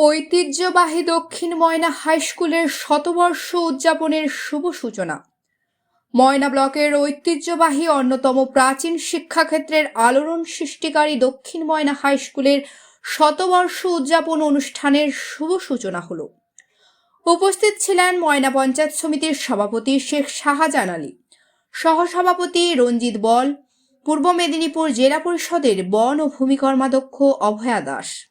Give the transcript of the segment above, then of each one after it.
ঐতিহ্যবাহী দক্ষিণ ময়না হাই স্কুলের শতবর্ষ উদযাপনের শুভ সূচনা। ময়না ব্লকের ঐতিহ্যবাহী অন্যতম প্রাচীন শিক্ষাক্ষেত্রের আলোড়ন সৃষ্টিকারী দক্ষিণ ময়না হাই স্কুলের শতবর্ষ উদযাপন অনুষ্ঠানের শুভ সূচনা হলো। উপস্থিত ছিলেন ময়না পঞ্চায়েত সমিতির সভাপতি শেখ শাহজাহান আলী, সহসভাপতি রঞ্জিত বল, পূর্ব মেদিনীপুর জেলা পরিষদের বন ও ভূমি কর্মাধ্যক্ষ অভয়া দাস।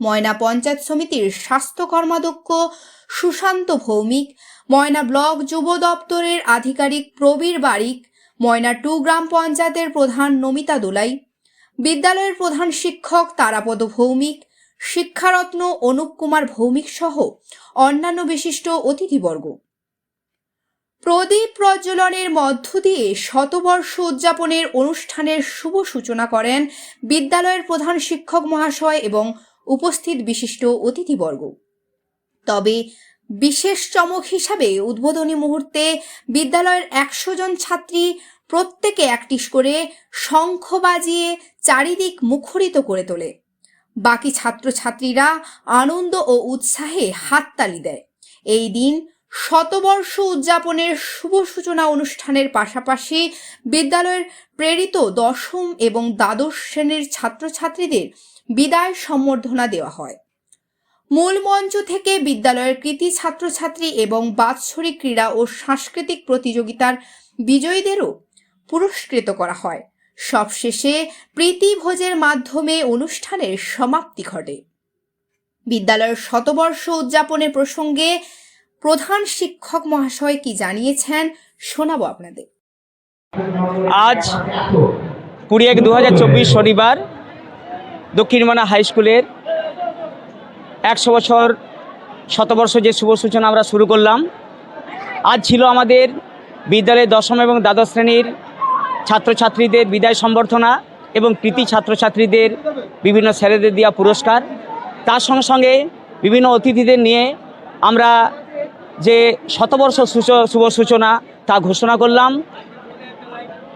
ময়না পঞ্চায়েত সমিতির স্বাস্থ্য কর্মাধ্যক্ষ সুশান্ত ভৌমিক, ময়না ব্লক যুব দপ্তরের আধিকারিক প্রবীর বারিক, ময়না টু গ্রাম পঞ্চায়েতের প্রধান নমিতা দোলাই, বিদ্যালয়ের প্রধান শিক্ষক তারাপদ ভৌমিক, শিক্ষারত্ন অনুপ কুমার ভৌমিক সহ অন্যান্য বিশিষ্ট অতিথিবর্গ। প্রদীপ প্রজ্বলনের মধ্য দিয়ে শতবর্ষ উদযাপনের অনুষ্ঠানের শুভ সূচনা করেন বিদ্যালয়ের প্রধান শিক্ষক মহাশয় এবং উপস্থিত বিশিষ্ট অতিথিবর্গ। তবে বিশেষ চমক হিসাবে উদ্বোধনী মুহূর্তে বিদ্যালয়ের একশো জন ছাত্রী প্রত্যেকে একটিস করে শঙ্খ বাজিয়ে চারিদিক মুখরিত করে তোলে। বাকি ছাত্রছাত্রীরা আনন্দ ও উৎসাহে হাততালি দেয়। এই দিন শতবর্ষ উদযাপনের শুভ সূচনা অনুষ্ঠানের পাশাপাশি বিদ্যালয়ের প্রেরিত দশম এবং দ্বাদশ শ্রেণির ছাত্রছাত্রীদের বিদায় সম্বর্ধনা দেওয়া হয়। মূল মঞ্চ থেকে বিদ্যালয়ের কৃতি ছাত্রছাত্রী এবং বাৎসরিক ক্রীড়া ও সাংস্কৃতিক প্রতিযোগিতার বিজয়ীদেরও পুরস্কৃত করা হয়। সবশেষে প্রীতি ভোজের মাধ্যমে অনুষ্ঠানের সমাপ্তি ঘটে। বিদ্যালয়ের শতবর্ষ উদযাপনের প্রসঙ্গে প্রধান শিক্ষক মহাশয় কি জানিয়েছেন, শোনাবো আপনাদের। আজ কুড়ি এক দু শনিবার দক্ষিণমানা হাই স্কুলের একশো বছর শতবর্ষ যে শুভ সূচনা আমরা শুরু করলাম, আজ ছিল আমাদের বিদ্যালয়ের দশম এবং দ্বাদশ শ্রেণির ছাত্রছাত্রীদের বিদায় সম্বর্ধনা এবং কৃতি ছাত্রছাত্রীদের বিভিন্ন স্যারেদের দেওয়া পুরস্কার। তার সঙ্গে সঙ্গে বিভিন্ন অতিথিদের নিয়ে আমরা যে শতবর্ষ শুভ সূচনা তা ঘোষণা করলাম।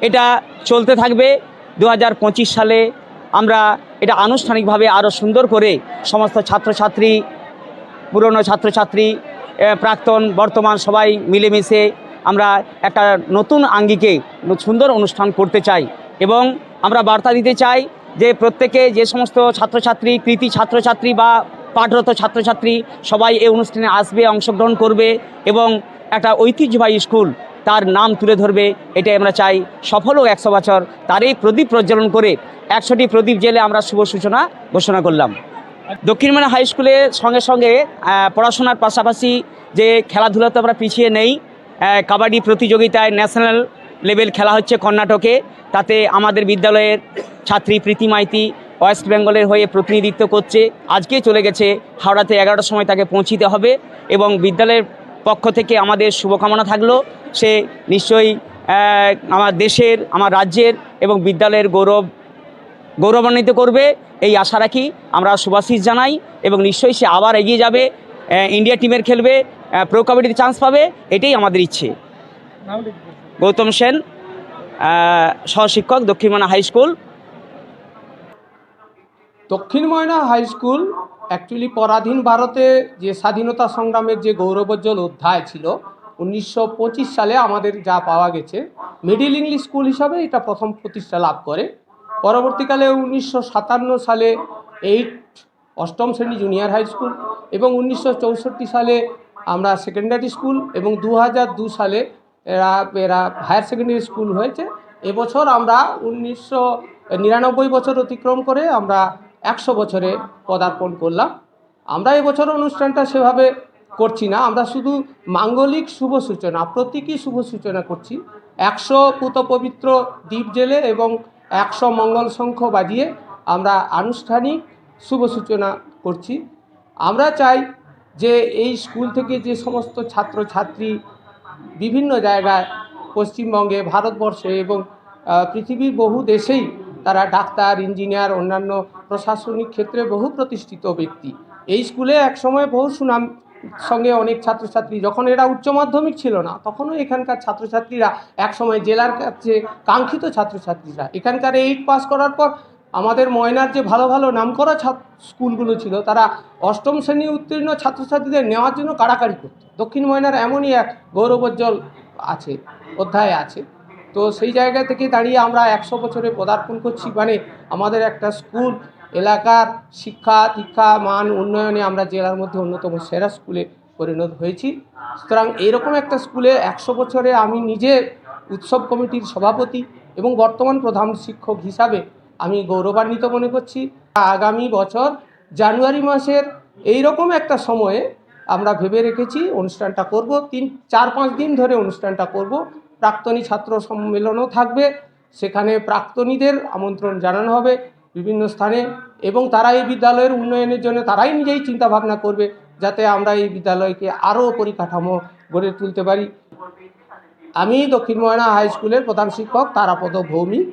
এটা চলতে থাকবে। দু হাজার পঁচিশ সালে আমরা এটা আনুষ্ঠানিকভাবে আরও সুন্দর করে সমস্ত ছাত্রছাত্রী, পুরনো ছাত্রছাত্রী প্রাক্তন, বর্তমান সবাই মিলেমিশে আমরা একটা নতুন আঙ্গিকে সুন্দর অনুষ্ঠান করতে চাই এবং আমরা বার্তা দিতে চাই যে প্রত্যেকে যে সমস্ত ছাত্রছাত্রী, কৃতি ছাত্রছাত্রী বা পাঠরত ছাত্রছাত্রী সবাই এই অনুষ্ঠানে আসবে, অংশগ্রহণ করবে এবং একটা ঐতিহ্যবাহী স্কুল তার নাম তুলে ধরবে। এটাই আমরা চাই। সফল হোক একশো বছর, তারই প্রদীপ প্রজ্বলন করে একশোটি প্রদীপ জেলে আমরা শুভ সূচনা ঘোষণা করলাম। দক্ষিণমানা হাই স্কুলের সঙ্গে সঙ্গে পড়াশোনার পাশাপাশি যে খেলাধুলাতে আমরা পিছিয়ে নেই কাবাডি প্রতিযোগিতায় ন্যাশনাল লেভেল খেলা হচ্ছে কর্ণাটকে। তাতে আমাদের বিদ্যালয়ের ছাত্রী প্রীতি মাইতি ওয়েস্ট বেঙ্গলের হয়ে প্রতিনিধিত্ব করছে। আজকে চলে গেছে হাওড়াতে এগারোটার সময় তাকে পৌঁছিতে হবে এবং বিদ্যালয়ের পক্ষ থেকে আমাদের শুভকামনা থাকল। সে নিশ্চয়ই আমার দেশের আমার রাজ্যের এবং বিদ্যালয়ের গৌরব গৌরবান্বিত করবে। এই আশা রাখি আমরা শুভাশিস জানাই এবং নিশ্চয়ই সে আবার এগিয়ে যাবে ইন্ডিয়া টিমের খেলবে প্রো কাবাডিতে চান্স পাবে এটাই আমাদের ইচ্ছে। Gautam Sen সহশিক্ষক Dakshinmoyna high school. Dakshin Moyna high school actually পরাধীন ভারতে যে স্বাধীনতা সংগ্রামের যে গৌরবোজ্জ্বল অধ্যায় ছিল, উনিশশো পঁচিশ সালে আমাদের যা পাওয়া গেছে মিডিল ইংলিশ স্কুল হিসাবে এটা প্রথম প্রতিষ্ঠা লাভ করে। পরবর্তীকালে উনিশশো সাতান্ন সালে এইট অষ্টম শ্রেণি জুনিয়র হাই স্কুল এবং উনিশশো চৌষট্টি সালে আমরা সেকেন্ডারি স্কুল এবং দু সালে এরা এরা হায়ার সেকেন্ডারি স্কুল হয়েছে। এবছর আমরা উনিশশো নিরানব্বই বছর অতিক্রম করে আমরা একশো বছরে পদার্পণ করলাম। আমরা এবছর অনুষ্ঠানটা সেভাবে করছি না। আমরা শুধু মাঙ্গলিক শুভ সূচনা, প্রতীকী শুভ সূচনা করছি। একশো পুত পবিত্র দ্বীপ জেলে এবং একশো মঙ্গল শঙ্খ বাজিয়ে আমরা আনুষ্ঠানিক শুভ সূচনা করছি। আমরা চাই যে এই স্কুল থেকে যে সমস্ত ছাত্রছাত্রী বিভিন্ন জায়গায় পশ্চিমবঙ্গে, ভারতবর্ষে এবং পৃথিবীর বহু দেশেই তারা ডাক্তার, ইঞ্জিনিয়ার, অন্যান্য প্রশাসনিক ক্ষেত্রে বহু প্রতিষ্ঠিত ব্যক্তি। এই স্কুলে একসময় বহু সুনাম সঙ্গে অনেক ছাত্রছাত্রী, যখন এরা উচ্চ মাধ্যমিক ছিল না, তখনও এখানকার ছাত্রছাত্রীরা একসময় জেলার কাছে কাঙ্ক্ষিত ছাত্রছাত্রীরা। এখানকার এইট পাস করার পর আমাদের ময়নার যে ভালো ভালো নামকরা স্কুলগুলো ছিল, তারা অষ্টম শ্রেণি উত্তীর্ণ ছাত্রছাত্রীদের নেওয়ার জন্য কাড়াকাড়ি করত। দক্ষিণ ময়নার এমনই এক গৌরবোজ্জ্বল আছে, অধ্যায় আছে। তো সেই জায়গা থেকে দাঁড়িয়ে আমরা একশো বছরে পদার্পণ করছি। মানে আমাদের একটা স্কুল, এলাকার শিক্ষা, দীক্ষা, মান উন্নয়নে আমরা জেলার মধ্যে অন্যতম সেরা স্কুলে পরিণত হয়েছি। সুতরাং এরকম একটা স্কুলে একশো বছরে আমি নিজে উৎসব কমিটির সভাপতি এবং বর্তমান প্রধান শিক্ষক হিসাবে আমি গৌরবান্বিত মনে করছি। আগামী বছর জানুয়ারি মাসের এই রকম একটা সময়ে আমরা ভেবে রেখেছি, অনুষ্ঠানটা করব। তিন, চার, পাঁচ দিন ধরে অনুষ্ঠানটা করব। প্রাক্তনী ছাত্র সম্মেলনও থাকবে। সেখানে প্রাক্তনীদের আমন্ত্রণ জানানো হবে বিভিন্ন স্থানে এবং তারা এই বিদ্যালয়ের উন্নয়নের জন্য তারাই নিজেই চিন্তাভাবনা করবে যাতে আমরা এই বিদ্যালয়কে আরও পরিকাঠামো গড়ে তুলতে পারি। আমি দক্ষিণ ময়না হাই স্কুলের প্রধান শিক্ষক, তারাপদ ভৌমিক।